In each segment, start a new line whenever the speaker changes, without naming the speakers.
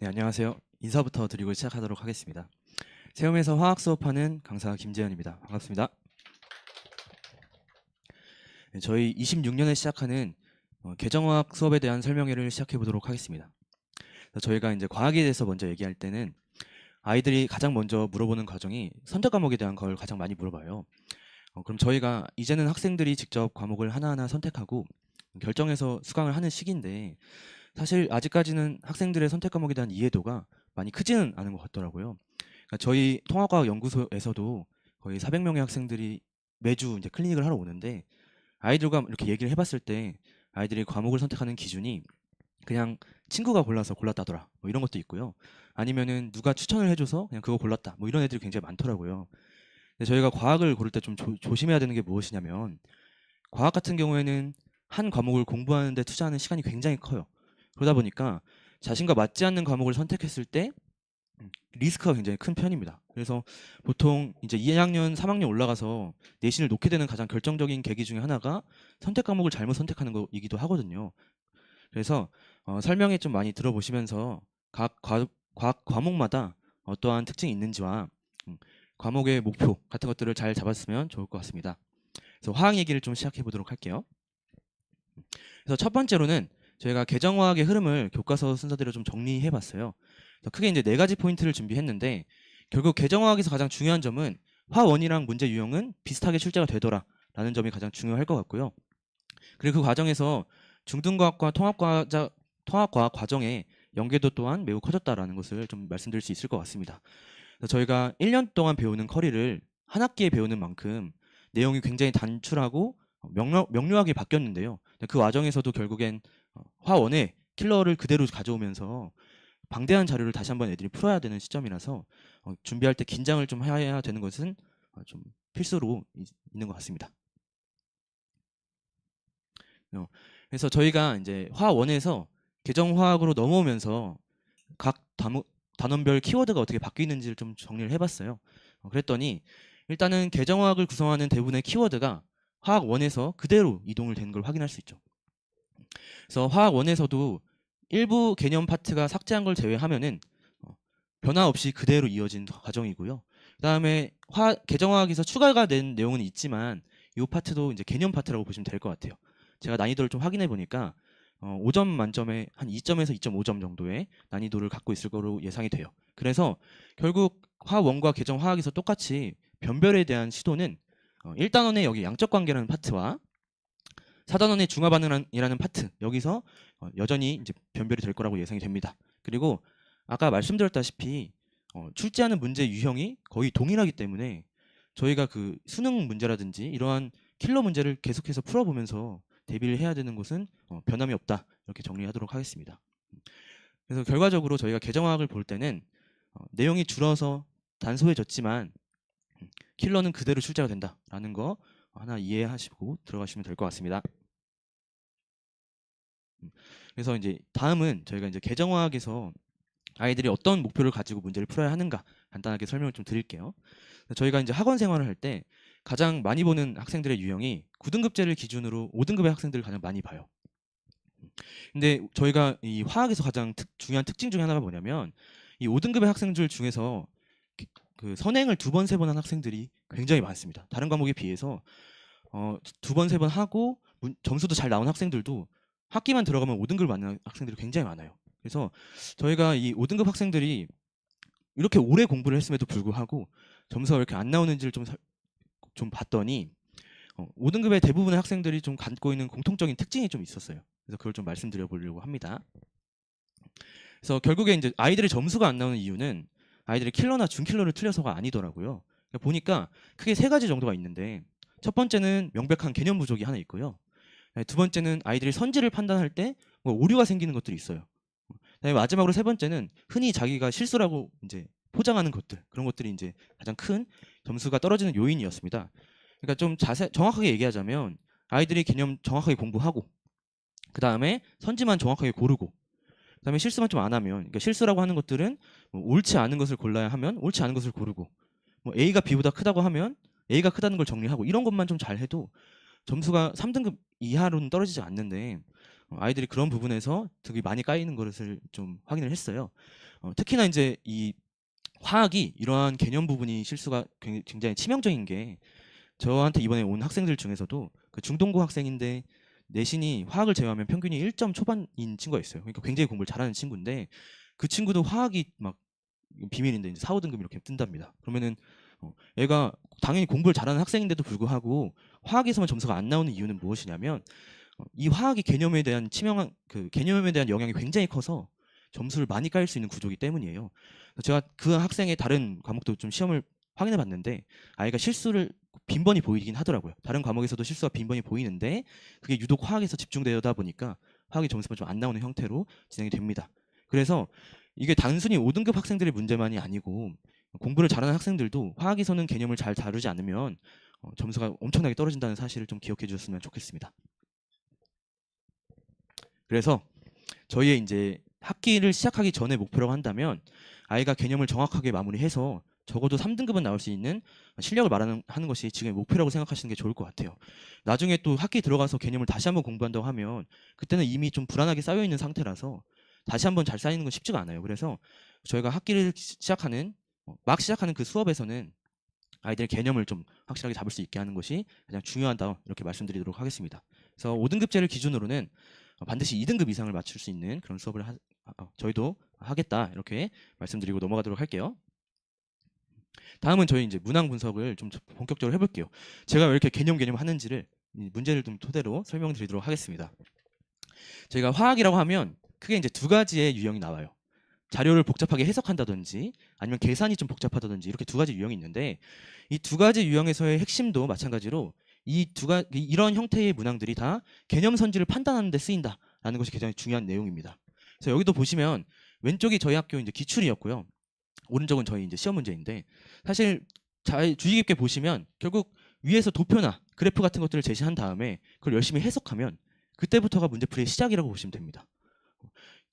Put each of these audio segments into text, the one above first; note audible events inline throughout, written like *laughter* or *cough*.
네, 안녕하세요. 인사부터 드리고 시작하도록 하겠습니다. 세움에서 화학 수업하는 강사 김재현입니다. 반갑습니다. 네, 저희 26년에 시작하는 어, 계정화학 수업에 대한 설명회를 시작해 보도록 하겠습니다. 저희가 이제 과학에 대해서 먼저 얘기할 때는 아이들이 가장 먼저 물어보는 과정이 선택 과목에 대한 걸 가장 많이 물어봐요. 어, 그럼 저희가 이제는 학생들이 직접 과목을 하나하나 선택하고 결정해서 수강을 하는 시기인데 사실 아직까지는 학생들의 선택 과목에 대한 이해도가 많이 크지는 않은 것 같더라고요. 그러니까 저희 통합과학 연구소에서도 거의 400명의 학생들이 매주 이제 클리닉을 하러 오는데 아이들과 이렇게 얘기를 해봤을 때 아이들이 과목을 선택하는 기준이 그냥 친구가 골라서 골랐다더라 뭐 이런 것도 있고요. 아니면은 누가 추천을 해줘서 그냥 그거 골랐다 뭐 이런 애들이 굉장히 많더라고요. 근데 저희가 과학을 고를 때 좀 조심해야 되는 게 무엇이냐면 과학 같은 경우에는 한 과목을 공부하는데 투자하는 시간이 굉장히 커요. 그러다 보니까 자신과 맞지 않는 과목을 선택했을 때 음, 리스크가 굉장히 큰 편입니다. 그래서 보통 이제 2학년, 3학년 올라가서 내신을 놓게 되는 가장 결정적인 계기 중에 하나가 선택 과목을 잘못 선택하는 거이기도 하거든요. 그래서 어, 설명에 좀 많이 들어보시면서 각 과, 과학 과목마다 어떠한 특징이 있는지와 음, 과목의 목표 같은 것들을 잘 잡았으면 좋을 것 같습니다. 그래서 화학 얘기를 좀 시작해 보도록 할게요. 그래서 첫 번째로는 저희가 계정화학의 흐름을 교과서 순서대로 좀 정리해 봤어요. 크게 이제 네 가지 포인트를 준비했는데 결국 계정화학에서 가장 중요한 점은 화원이랑 문제 유형은 비슷하게 출제가 되더라라는 점이 가장 중요할 것 같고요. 그리고 그 과정에서 중등과학과 통합과학 통합과학 과정의 연계도 또한 매우 커졌다라는 것을 좀 말씀드릴 수 있을 것 같습니다. 저희가 1년 동안 배우는 커리를 한 학기에 배우는 만큼 내용이 굉장히 단출하고 명료, 명료하게 바뀌었는데요. 그 과정에서도 결국엔 어, 화원의 킬러를 그대로 가져오면서 방대한 자료를 다시 한번 애들이 풀어야 되는 시점이라서 어, 준비할 때 긴장을 좀 해야 되는 것은 어, 좀 필수로 있는 것 같습니다. 그래서 저희가 이제 화원에서 계정화학으로 넘어오면서 각 단원, 단원별 키워드가 어떻게 바뀌는지를 좀 정리를 해봤어요. 그랬더니 일단은 계정화학을 구성하는 대부분의 키워드가 화학 원에서 그대로 이동을 되는 걸 확인할 수 있죠. 그래서 화학 원에서도 일부 개념 파트가 삭제한 걸 제외하면은 어, 변화 없이 그대로 이어진 과정이고요. 그다음에 화 계정화학에서 추가가 된 내용은 있지만 이 파트도 이제 개념 파트라고 보시면 될 것 같아요. 제가 난이도를 좀 확인해 보니까 어, 5점 만점에 한 2점에서 2.5점 정도의 난이도를 갖고 있을 거로 예상이 돼요. 그래서 결국 화원과 계정화학에서 똑같이 변별에 대한 시도는 어, 1단원의 여기 양적 관계라는 파트와 4단원의 중화 반응이라는 파트 여기서 어, 여전히 이제 변별이 될 거라고 예상이 됩니다. 그리고 아까 말씀드렸다시피 어, 출제하는 문제 유형이 거의 동일하기 때문에 저희가 그 수능 문제라든지 이러한 킬러 문제를 계속해서 풀어보면서 대비를 해야 되는 것은 어, 변함이 없다 이렇게 정리하도록 하겠습니다. 그래서 결과적으로 저희가 개정화학을 볼 때는 어, 내용이 줄어서 단소해졌지만 음, 킬러는 그대로 출제가 된다라는 거 하나 이해하시고 들어가시면 될 것 같습니다. 음, 그래서 이제 다음은 저희가 이제 계정화학에서 아이들이 어떤 목표를 가지고 문제를 풀어야 하는가 간단하게 설명을 좀 드릴게요. 저희가 이제 학원 생활을 할 때 가장 많이 보는 학생들의 유형이 9등급제를 기준으로 5등급의 학생들을 가장 많이 봐요. 근데 저희가 이 화학에서 가장 특, 중요한 특징 중에 하나가 뭐냐면 이 5등급의 학생들 중에서 그 선행을 두 번 세 번 한 학생들이 굉장히 많습니다. 다른 과목에 비해서 어, 두 번 세 번 하고 문, 점수도 잘 나온 학생들도 학기만 들어가면 5등급을 맞는 학생들이 굉장히 많아요. 그래서 저희가 이 5등급 학생들이 이렇게 오래 공부를 했음에도 불구하고 점수가 왜 이렇게 안 나오는지를 좀, 좀 봤더니 어, 5등급의 대부분의 학생들이 좀 갖고 있는 공통적인 특징이 좀 있었어요. 그래서 그걸 좀 말씀드려 보려고 합니다. 그래서 결국에 이제 아이들의 점수가 안 나오는 이유는 아이들이 킬러나 준킬러를 틀려서가 아니더라고요. 그러니까 보니까 크게 세 가지 정도가 있는데 첫 번째는 명백한 개념 부족이 하나 있고요. 네, 두 번째는 아이들이 선지를 판단할 때뭐 오류가 생기는 것들이 있어요. 마지막으로 세 번째는 흔히 자기가 실수라고 이제 포장하는 것들 그런 것들이 이제 가장 큰 점수가 떨어지는 요인이었습니다. 그러니까 좀 자세 정확하게 얘기하자면 아이들이 개념 정확하게 공부하고 그 다음에 선지만 정확하게 고르고 그다음에 실수만 좀 안 하면 그러니까 실수라고 하는 것들은 뭐 옳지 않은 것을 골라야 하면 옳지 않은 것을 고르고 뭐 A가 B보다 크다고 하면 A가 크다는 걸 정리하고 이런 것만 좀 잘 해도 점수가 3등급 이하로는 떨어지지 않는데 어, 아이들이 그런 부분에서 되게 많이 까이는 것을 좀 확인을 했어요. 어, 특히나 이제 이 화학이 이러한 개념 부분이 실수가 굉- 굉장히 치명적인 게 저한테 이번에 온 학생들 중에서도 그 중동고 학생인데 내신이 화학을 제외하면 평균이 1점 초반인 친구가 있어요. 그러니까 굉장히 공부를 잘하는 친구인데 그 친구도 화학이 막 비밀인데 이제 4, 5등급 이렇게 뜬답니다. 그러면은 어, 얘가 당연히 공부를 잘하는 학생인데도 불구하고 화학에서만 점수가 안 나오는 이유는 무엇이냐면 어, 이 화학이 개념에 대한 치명한 그 개념에 대한 영향이 굉장히 커서 점수를 많이 깔 수 있는 구조이기 때문이에요. 제가 그 학생의 다른 과목도 좀 시험을 확인해 봤는데 아이가 실수를 빈번히 보이긴 하더라고요. 다른 과목에서도 실수가 빈번히 보이는데 그게 유독 화학에서 집중되다 보니까 화학의 점수가 좀 안 나오는 형태로 진행이 됩니다. 그래서 이게 단순히 5등급 학생들의 문제만이 아니고 공부를 잘하는 학생들도 화학에서는 개념을 잘 다루지 않으면 어, 점수가 엄청나게 떨어진다는 사실을 좀 기억해 주셨으면 좋겠습니다. 그래서 저희의 이제 학기를 시작하기 전에 목표라고 한다면 아이가 개념을 정확하게 마무리해서 적어도 3등급은 나올 수 있는 실력을 말하는 하는 것이 지금의 목표라고 생각하시는 게 좋을 것 같아요. 나중에 또 학기 들어가서 개념을 다시 한번 공부한다고 하면 그때는 이미 좀 불안하게 쌓여 있는 상태라서 다시 한번 잘 쌓이는 건 쉽지가 않아요. 그래서 저희가 학기를 시- 시작하는 어, 막 시작하는 그 수업에서는 아이들 개념을 좀 확실하게 잡을 수 있게 하는 것이 가장 중요하다 이렇게 말씀드리도록 하겠습니다. 그래서 5등급제를 기준으로는 어, 반드시 2등급 이상을 맞출 수 있는 그런 수업을 하, 아, 어, 저희도 하겠다 이렇게 말씀드리고 넘어가도록 할게요. 다음은 저희 이제 문항 분석을 좀 본격적으로 해볼게요. 제가 왜 이렇게 개념 개념 하는지를 이 문제를 좀 토대로 설명드리도록 하겠습니다. 저희가 화학이라고 하면 크게 이제 두 가지의 유형이 나와요. 자료를 복잡하게 해석한다든지 아니면 계산이 좀 복잡하다든지 이렇게 두 가지 유형이 있는데 이 두 가지 유형에서의 핵심도 마찬가지로 이 두가 이- 이런 형태의 문항들이 다 개념 선지를 판단하는 데 쓰인다라는 것이 굉장히 중요한 내용입니다. 그래서 여기도 보시면 왼쪽이 저희 학교 이제 기출이었고요. 오른쪽은 저희 이제 시험 문제인데 사실 잘 주의 깊게 보시면 결국 위에서 도표나 그래프 같은 것들을 제시한 다음에 그걸 열심히 해석하면 그때부터가 문제풀이의 시작이라고 보시면 됩니다.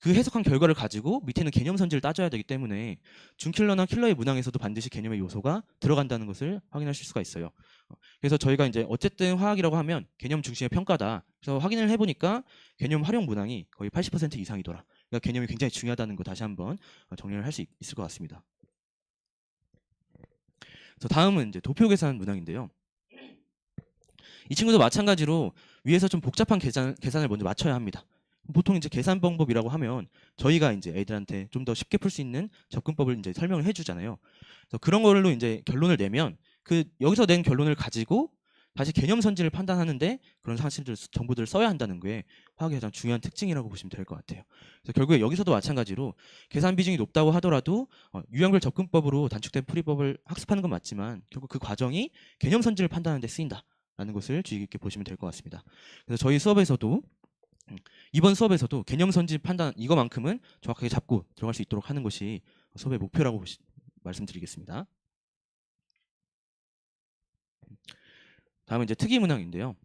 그 해석한 결과를 가지고 밑에는 개념 선지를 따져야 되기 때문에 준킬러나 킬러의 문항에서도 반드시 개념의 요소가 들어간다는 것을 확인하실 수가 있어요. 어, 그래서 저희가 이제 어쨌든 화학이라고 하면 개념 중심의 평가다. 그래서 확인을 해보니까 개념 활용 문항이 거의 80% 이상이더라. 그러니까 개념이 굉장히 중요하다는 거 다시 한번 어, 정리를 할 수 있을 것 같습니다. 그래서 다음은 이제 도표 계산 문항인데요. 이 친구도 마찬가지로 위에서 좀 복잡한 계산, 계산을 먼저 맞춰야 합니다. 보통 이제 계산 방법이라고 하면 저희가 이제 애들한테 좀 더 쉽게 풀 수 있는 접근법을 이제 설명을 해주잖아요. 그래서 그런 걸로 이제 결론을 내면 그 여기서 낸 결론을 가지고 다시 개념 선지를 판단하는데 그런 사실들 정보들을 써야 한다는 게 화학의 가장 중요한 특징이라고 보시면 될 것 같아요. 그래서 결국에 여기서도 마찬가지로 계산 비중이 높다고 하더라도 어, 유형별 접근법으로 단축된 풀이법을 학습하는 건 맞지만 결국 그 과정이 개념 선지를 판단하는 데 쓰인다라는 것을 주의 깊게 보시면 될 것 같습니다. 그래서 저희 수업에서도 음, 이번 수업에서도 개념 선지 판단 이거만큼은 정확하게 잡고 들어갈 수 있도록 하는 것이 수업의 목표라고 말씀드리겠습니다. 다음은 이제 특이 문항인데요.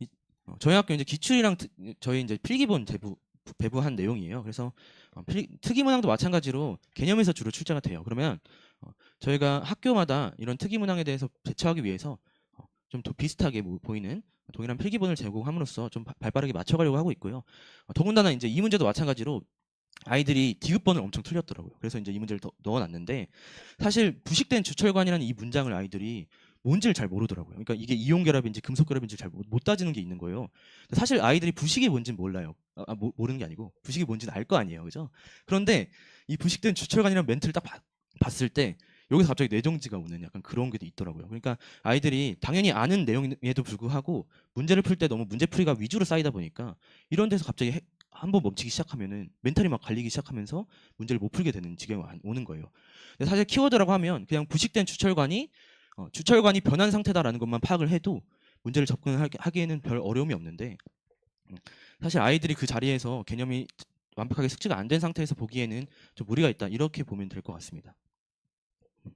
이- 어, 저희 학교 이제 기출이랑 특- 저희 이제 필기본 대부 배부한 내용이에요. 그래서 어, 필- 특이 문항도 마찬가지로 개념에서 주로 출제가 돼요. 그러면 어, 저희가 학교마다 이런 특이 문항에 대해서 대처하기 위해서 어, 좀더 비슷하게 뭐- 보이는 동일한 필기본을 제공함으로써 좀 바- 발빠르게 맞춰가려고 하고 있고요. 어, 더군다나 이제 이 문제도 마찬가지로 아이들이 디귿번을 엄청 틀렸더라고요. 그래서 이제 이 문제를 더 넣어놨는데 사실 부식된 주철관이라는 이 문장을 아이들이 뭔지를 잘 모르더라고요. 그러니까 이게 이온 결합인지 금속 결합인지 잘못 따지는 게 있는 거예요. 사실 아이들이 부식이 뭔지는 몰라요. 아, 아, 모, 모르는 게 아니고 부식이 뭔지는 알 거 아니에요, 그죠? 그런데 이 부식된 주철관이라는 멘트를 딱 봐- 봤을 때 여기서 갑자기 뇌정지가 오는 약간 그런 게 있더라고요. 그러니까 아이들이 당연히 아는 내용에도 불구하고 문제를 풀 때 너무 문제풀이가 위주로 쌓이다 보니까 이런 데서 갑자기 해- 한번 멈추기 시작하면은 멘탈이 막 갈리기 시작하면서 문제를 못 풀게 되는 지경이 와- 오는 거예요. 사실 키워드라고 하면 그냥 부식된 주철관이 어, 주철관이 변한 상태다라는 것만 파악을 해도 문제를 접근하기에는 별 어려움이 없는데 음, 사실 아이들이 그 자리에서 개념이 완벽하게 숙지가 안 된 상태에서 보기에는 좀 무리가 있다 이렇게 보면 될 것 같습니다. 음,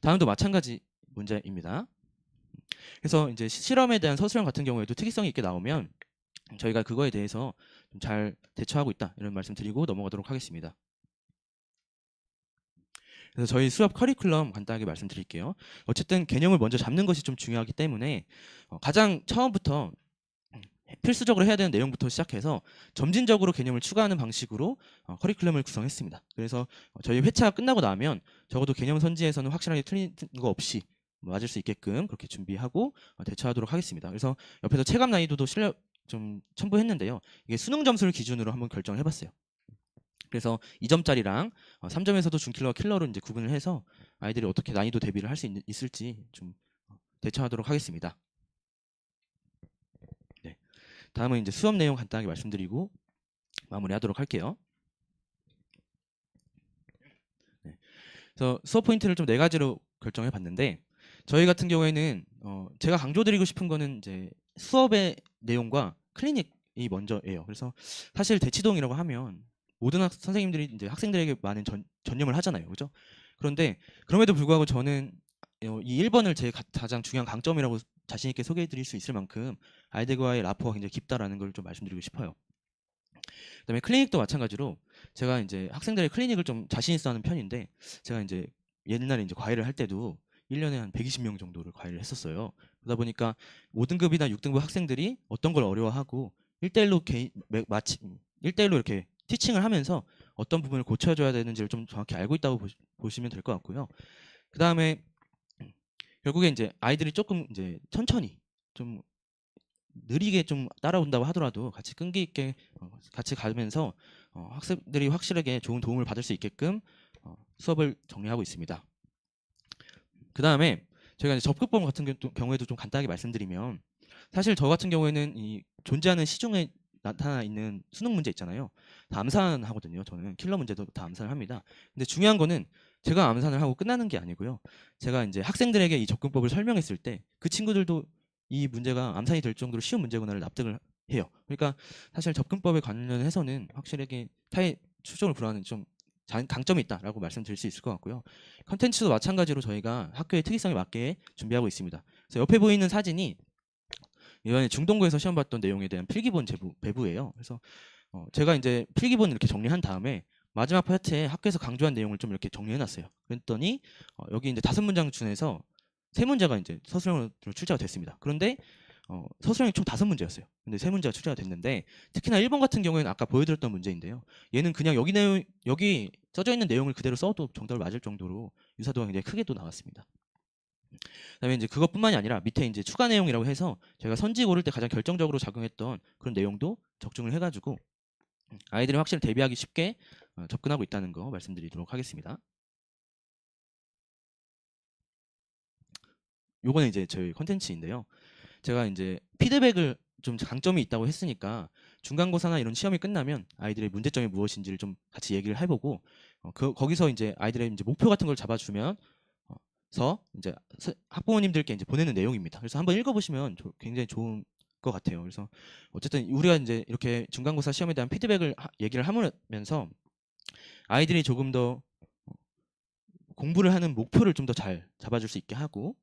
다음도 마찬가지 문제입니다. 그래서 이제 시- 실험에 대한 서술형 같은 경우에도 특이성이 있게 나오면 저희가 그거에 대해서 좀 잘 대처하고 있다 이런 말씀 드리고 넘어가도록 하겠습니다. 그래서 저희 수업 커리큘럼 간단하게 말씀드릴게요. 어쨌든 개념을 먼저 잡는 것이 좀 중요하기 때문에 어, 가장 처음부터 필수적으로 해야 되는 내용부터 시작해서 점진적으로 개념을 추가하는 방식으로 어, 커리큘럼을 구성했습니다. 그래서 어, 저희 회차가 끝나고 나면 적어도 개념 선지에서는 확실하게 틀린 거 없이 맞을 수 있게끔 그렇게 준비하고 어, 대처하도록 하겠습니다. 그래서 옆에서 체감 난이도도 실력 좀 첨부했는데요. 이게 수능 점수를 기준으로 한번 결정을 해봤어요. 그래서 2점짜리랑 3점에서도 중킬러와 킬러로 이제 구분을 해서 아이들이 어떻게 난이도 대비를 할 수 있을지 좀 어, 대처하도록 하겠습니다. 네. 다음은 이제 수업 내용 간단하게 말씀드리고 마무리하도록 할게요. 네. 그래서 수업 포인트를 좀 네 가지로 결정해 봤는데 저희 같은 경우에는 어 제가 강조드리고 싶은 거는 이제 수업의 내용과 클리닉이 먼저예요. 그래서 사실 대치동이라고 하면 모든 학, 선생님들이 이제 학생들에게 많은 전, 전념을 하잖아요. 그죠? 그런데 그럼에도 불구하고 저는 어, 이 1번을 제 가, 가장 중요한 강점이라고 자신 있게 소개해 드릴 수 있을 만큼 아이들과의 라포가 굉장히 깊다라는 걸 좀 말씀드리고 싶어요. 그다음에 클리닉도 마찬가지로 제가 이제 학생들의 클리닉을 좀 자신 있어 하는 편인데 제가 이제 옛날에 이제 과외를 할 때도 1년에 한 120명 정도를 과외를 했었어요. 그러다 보니까 5등급이나 6등급 학생들이 어떤 걸 어려워하고 1대1로 개인 매- 마치 1대1로 이렇게 티칭을 하면서 어떤 부분을 고쳐줘야 되는지를 좀 정확히 알고 있다고 보시, 면 될 것 같고요. 그 다음에 결국에 이제 아이들이 조금 이제 천천히 좀 느리게 좀 따라온다고 하더라도 같이 끈기 있게 어, 같이 가면서 어, 학생들이 확실하게 좋은 도움을 받을 수 있게끔 어, 수업을 정리하고 있습니다. 그 다음에 저희가 접근법 같은 경우- 경우에도 좀 간단하게 말씀드리면 사실 저 같은 경우에는 이 존재하는 시중에 나타나 있는 수능 문제 있잖아요. 다 암산하거든요. 저는 킬러 문제도 다 암산을 합니다. 근데 중요한 거는 제가 암산을 하고 끝나는 게 아니고요. 제가 이제 학생들에게 이 접근법을 설명했을 때 그 친구들도 이 문제가 암산이 될 정도로 쉬운 문제구나를 납득을 해요. 그러니까 사실 접근법에 관련해서는 확실하게 타의 추종을 불허하는 좀 장- 강점이 있다라고 말씀드릴 수 있을 것 같고요. 컨텐츠도 마찬가지로 저희가 학교의 특이성에 맞게 준비하고 있습니다. 그래서 옆에 보이는 사진이 이번에 중동고에서 시험 봤던 내용에 대한 필기본 제부, 배부예요. 그래서 어, 제가 이제 필기본 이렇게 정리한 다음에 마지막 파트에 학교에서 강조한 내용을 좀 이렇게 정리해놨어요. 그랬더니 어, 여기 이제 다섯 문장 중에서 세 문제가 이제 서술형으로 출제가 됐습니다. 그런데 어, 서술형이 총 다섯 문제였어요. 근데 세 문제가 출제가 됐는데 특히나 1번 같은 경우에는 아까 보여드렸던 문제인데요. 얘는 그냥 여기 내용 여기 써져 있는 내용을 그대로 써도 정답을 맞을 정도로 유사도가 굉장히 크게 또 나왔습니다. 그다음에 이제 그것뿐만이 아니라 밑에 이제 추가 내용이라고 해서 저희가 선지 고를 때 가장 결정적으로 작용했던 그런 내용도 적중을 해가지고 아이들이 확실히 대비하기 쉽게 어, 접근하고 있다는 거 말씀드리도록 하겠습니다. 요거는 이제 저희 컨텐츠인데요. 제가 이제 피드백을 좀 장점이 있다고 했으니까 중간고사나 이런 시험이 끝나면 아이들의 문제점이 무엇인지를 좀 같이 얘기를 해보고 어, 그 거기서 이제 아이들의 이제 목표 같은 걸 잡아주면 어, 서 이제 서- 학부모님들께 이제 보내는 내용입니다. 그래서 한번 읽어보시면 조- 굉장히 좋은 것 같아요. 그래서 어쨌든 우리가 이제 이렇게 중간고사 시험에 대한 피드백을 하- 얘기를 하면서 아이들이 조금 더 어, 공부를 하는 목표를 좀 더 잘 잡아줄 수 있게 하고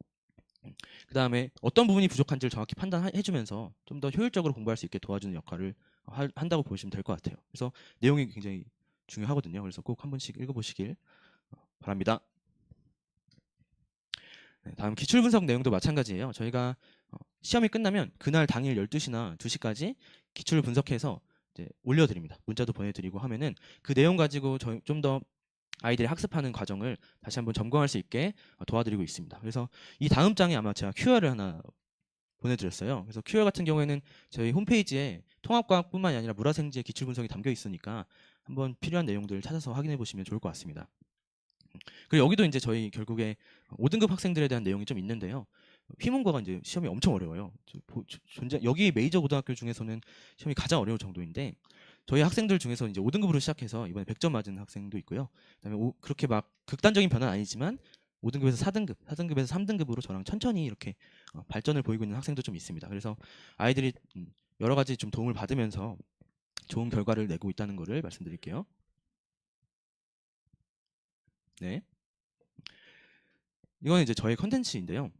그 다음에 어떤 부분이 부족한지를 정확히 판단해주면서 좀 더 효율적으로 공부할 수 있게 도와주는 역할을 하- 한다고 보시면 될 것 같아요. 그래서 내용이 굉장히 중요하거든요. 그래서 꼭 한 번씩 읽어보시길 어, 바랍니다. 네, 다음 기출 분석 내용도 마찬가지예요. 저희가 어, 시험이 끝나면 그날 당일 12시나 2시까지 기출을 분석해서 올려드립니다. 문자도 보내드리고 하면은 그 내용 가지고 좀 더 아이들이 학습하는 과정을 다시 한번 점검할 수 있게 어, 도와드리고 있습니다. 그래서 이 다음 장에 아마 제가 QR을 하나 보내드렸어요. 그래서 QR 같은 경우에는 저희 홈페이지에 통합과학뿐만이 아니라 물화생지의 기출 분석이 담겨 있으니까 한번 필요한 내용들을 찾아서 확인해 보시면 좋을 것 같습니다. 그리고 여기도 이제 저희 결국에 5등급 학생들에 대한 내용이 좀 있는데요. 휘문과가 이제 시험이 엄청 어려워요. 저- 보- 조- 존재 여기 메이저 고등학교 중에서는 시험이 가장 어려울 정도인데 저희 학생들 중에서 이제 5등급으로 시작해서 이번에 100점 맞은 학생도 있고요. 그다음에 오- 그렇게 막 극단적인 변화는 아니지만 5등급에서 4등급, 4등급에서 3등급으로 저랑 천천히 이렇게 어, 발전을 보이고 있는 학생도 좀 있습니다. 그래서 아이들이 음, 여러 가지 좀 도움을 받으면서 좋은 결과를 내고 있다는 것을 말씀드릴게요. 네. 이건 이제 저의 컨텐츠인데요.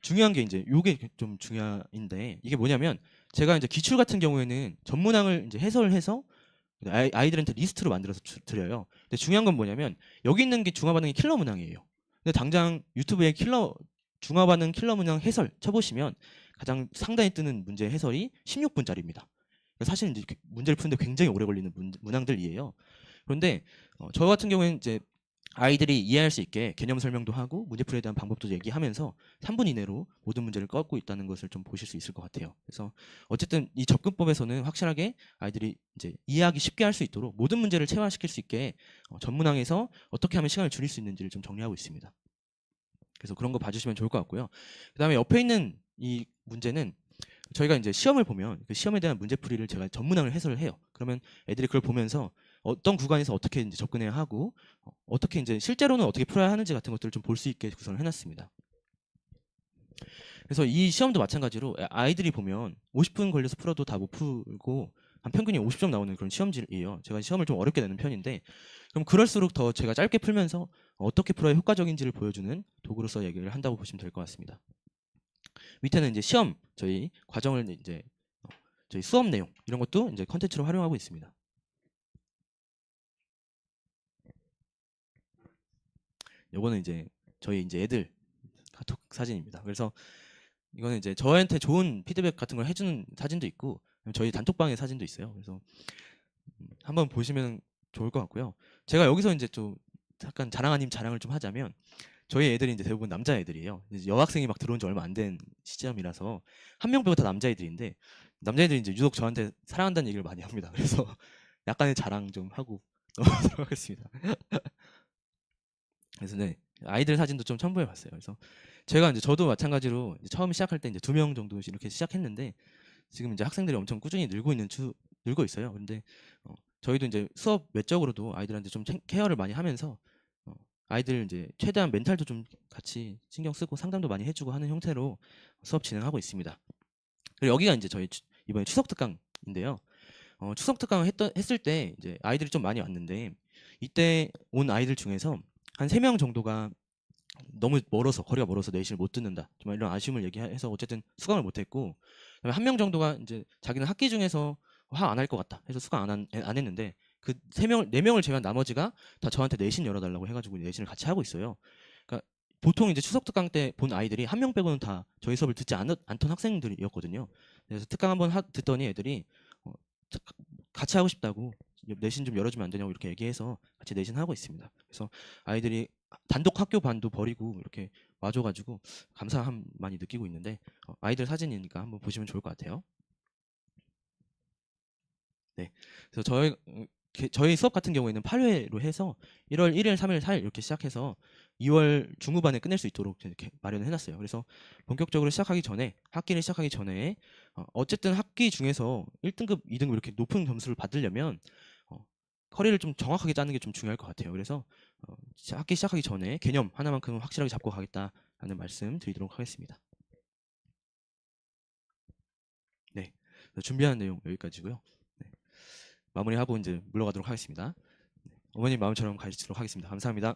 중요한 게 이제 요게 좀 중요한데 이게 뭐냐면 제가 이제 기출 같은 경우에는 전문항을 이제 해설을 해서 아이, 아이들한테 리스트로 만들어서 주- 드려요. 근데 중요한 건 뭐냐면 여기 있는 게 중화 반응이 킬러 문항이에요. 근데 당장 유튜브에 킬러 중화 반응 킬러 문항 해설 쳐보시면 가장 상단에 뜨는 문제 해설이 16분짜리입니다. 사실 이제 문제를 푸는데 굉장히 오래 걸리는 문, 문항들이에요. 그런데 어, 저 같은 경우에는 이제 아이들이 이해할 수 있게 개념 설명도 하고 문제풀이에 대한 방법도 얘기하면서 3분 이내로 모든 문제를 꺾고 있다는 것을 좀 보실 수 있을 것 같아요. 그래서 어쨌든 이 접근법에서는 확실하게 아이들이 이제 이해하기 쉽게 할 수 있도록 모든 문제를 체화시킬 수 있게 어, 전문항에서 어떻게 하면 시간을 줄일 수 있는지를 좀 정리하고 있습니다. 그래서 그런 거 봐주시면 좋을 것 같고요. 그다음에 옆에 있는 이 문제는 저희가 이제 시험을 보면 그 시험에 대한 문제풀이를 제가 전문항을 해설을 해요. 그러면 애들이 그걸 보면서 어떤 구간에서 어떻게 이제 접근해야 하고 어, 어떻게 이제 실제로는 어떻게 풀어야 하는지 같은 것들을 좀 볼 수 있게 구성을 해놨습니다. 그래서 이 시험도 마찬가지로 아- 아이들이 보면 50분 걸려서 풀어도 다 못 풀고 한 평균이 50점 나오는 그런 시험지이에요. 제가 시험을 좀 어렵게 내는 편인데 그럼 그럴수록 더 제가 짧게 풀면서 어떻게 풀어야 효과적인지를 보여주는 도구로서 얘기를 한다고 보시면 될 것 같습니다. 밑에는 이제 시험 저희 과정을 이제 어, 저희 수업 내용 이런 것도 이제 컨텐츠로 활용하고 있습니다. 요거는 이제 저희 이제 애들 카톡 사진입니다. 그래서 이거는 이제 저한테 좋은 피드백 같은 걸 해주는 사진도 있고 저희 단톡방의 사진도 있어요. 그래서 음, 한번 보시면 좋을 것 같고요. 제가 여기서 이제 좀 약간 자랑 아닌 자랑을 좀 하자면 저희 애들이 이제 대부분 남자 애들이에요. 이제 여학생이 막 들어온 지 얼마 안 된 시점이라서 한 명 빼고 다 남자 애들인데 남자 애들이 이제 유독 저한테 사랑한다는 얘기를 많이 합니다. *laughs* 그래서 약간의 자랑 좀 하고 넘어가도록 하겠습니다. *laughs* 그래서 네 아이들 사진도 좀 첨부해 봤어요. 그래서 제가 이제 저도 마찬가지로 이제 처음 시작할 때 이제 두 명 정도 이렇게 시작했는데 지금 이제 학생들이 엄청 꾸준히 늘고 있는 추 늘고 있어요. 근데 어, 저희도 이제 수업 외적으로도 아이들한테 좀 챙- 케어를 많이 하면서 어, 아이들 이제 최대한 멘탈도 좀 같이 신경 쓰고 상담도 많이 해주고 하는 형태로 수업 진행하고 있습니다. 그리고 여기가 이제 저희 추- 이번에 추석 특강인데요. 어, 추석 특강을 했던, 했을 때 이제 아이들이 좀 많이 왔는데 이때 온 아이들 중에서 한 세 명 정도가 너무 멀어서 거리가 멀어서 내신을 못 듣는다. 정말 이런 아쉬움을 얘기해서 어쨌든 수강을 못 했고 한 명 정도가 이제 자기는 학기 중에서 화 안 할 것 같다 해서 수강 안, 한- 안 했는데 그 세 명 네 명을 제외한 나머지가 다 저한테 내신 열어달라고 해가지고 내신을 같이 하고 있어요. 그러니까 보통 이제 추석 특강 때 본 아이들이 한 명 빼고는 다 저희 수업을 듣지 않, 않던 학생들이었거든요. 그래서 특강 한번 하- 듣더니 애들이 어, 자- 같이 하고 싶다고 내신 좀 열어주면 안 되냐고 이렇게 얘기해서 같이 내신 하고 있습니다. 그래서 아이들이 단독 학교 반도 버리고 이렇게 와줘가지고 감사함 많이 느끼고 있는데 어, 아이들 사진이니까 한번 보시면 좋을 것 같아요. 네, 그래서 저희 어, 게- 저희 수업 같은 경우에는 8회로 해서 1월 1일, 3일, 4일 이렇게 시작해서 2월 중후반에 끝낼 수 있도록 이렇게 마련을 해놨어요. 그래서 본격적으로 시작하기 전에 학기를 시작하기 전에 어, 어쨌든 학기 중에서 1등급, 2등급 이렇게 높은 점수를 받으려면 어, 커리를 좀 정확하게 짜는 게 좀 중요할 것 같아요. 그래서 어, 시- 학기 시작하기 전에 개념 하나만큼은 확실하게 잡고 가겠다라는 말씀 드리도록 하겠습니다. 네, 준비한 내용 여기까지고요. 네, 마무리하고 이제 물러가도록 하겠습니다. 네, 어머님 마음처럼 가시도록 하겠습니다. 감사합니다.